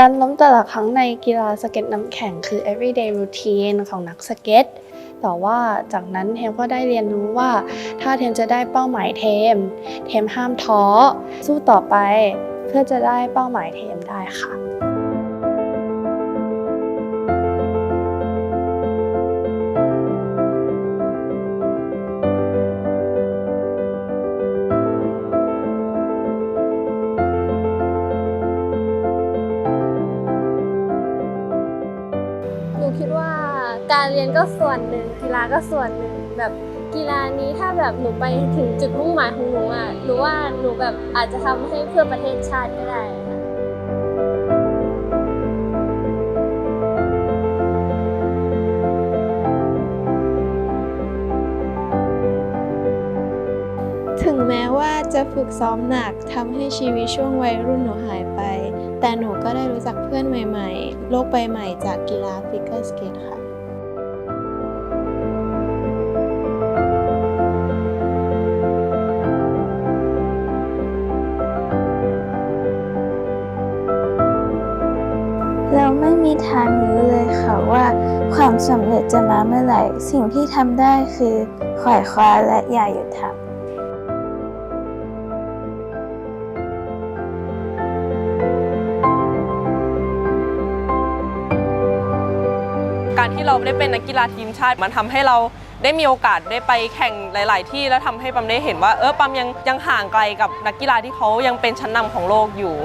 การล้มแต่ละครั้งในกีฬาสเก็ตน้ำแข็งคือ everyday routine ของนักสเก็ตแต่ว่าจากนั้นเทมก็ได้เรียนรู้ว่า ถ้าเทมจะได้เป้าหมายเทม เทมห้ามท้อ สู้ต่อไป เพื่อจะได้เป้าหมายเทมได้ค่ะ การเรียนก็ส่วนหนึ่งกีฬาก็ส่วนหนึ่งแบบกีฬานี้ถ้าแบบหนูไปถึงจุดมุ่งหมายของหนูอะหนูว่าหนูแบบอาจจะทำให้เพื่อประเทศชาติก็ได้ค่ะถึงแม้ว่าจะฝึกซ้อมหนักทำให้ชีวิตช่วงวัยรุ่นหนูหายไป แต่หนูก็ได้รู้จักเพื่อนใหม่ๆ โลกใบใหม่จากกีฬาฟิกเกอร์สเกตค่ะ ม่มีทางรู้เลยค่ะว่าความสำเร็จจะมาเมื่อไหร่ สิ่งที่ทำได้คือขวายคว้าและอย่าหยุดทำการที่เราได้เป็นนักกีฬาทีมชาติ มันทำให้เราได้มีโอกาสได้ไปแข่งหลาย ๆ ที่แล้วทำให้ปั๊มได้เห็นว่า เออปั๊มยังยังห่างไกลกับนักกีฬาที่เขายังเป็นชั้นนำของโลกอยู่